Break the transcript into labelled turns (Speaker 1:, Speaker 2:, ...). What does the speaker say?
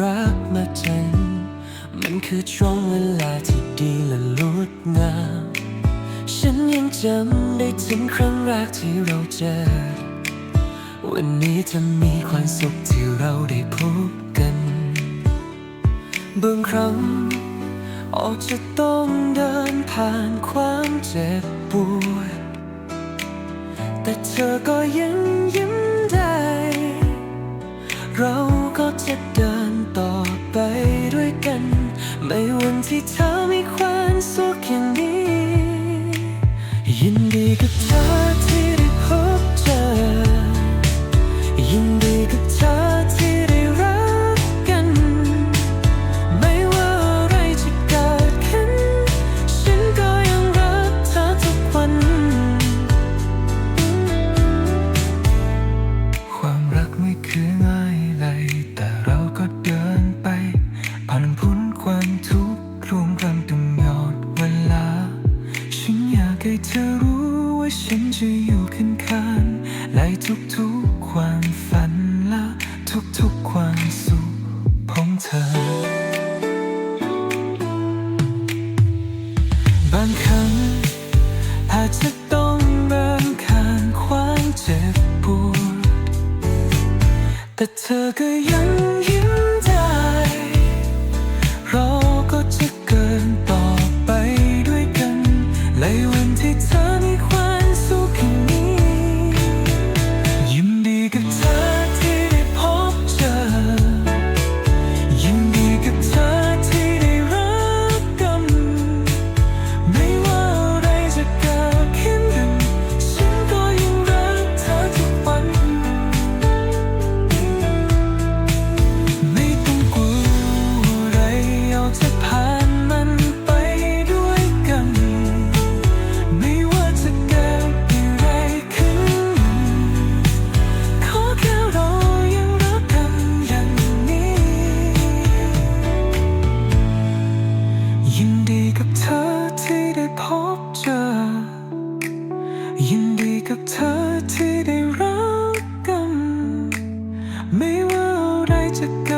Speaker 1: รักมันคือช่วงเวลาที่ดีและงดงาม ฉันยังจำได้ถึงครั้งแรกที่เราเจอ วันนี้จะมีความสุขที่เราได้พบกันบางครั้งออกจะต้องเดินผ่านความเจ็บปวด แต่เธอก็ยังยิ้ม ในวันที่เธอมีความสุขอย่างนี้ยินดีกับ ให้เธอรู้ว่าฉันจะอยู่ข้างๆในทุกๆความฝันและทุกๆความสุขของเธอ บางครั้งอาจจะต้องเดินข้ามความเจ็บปวดแต่เธอก็ยัง to go.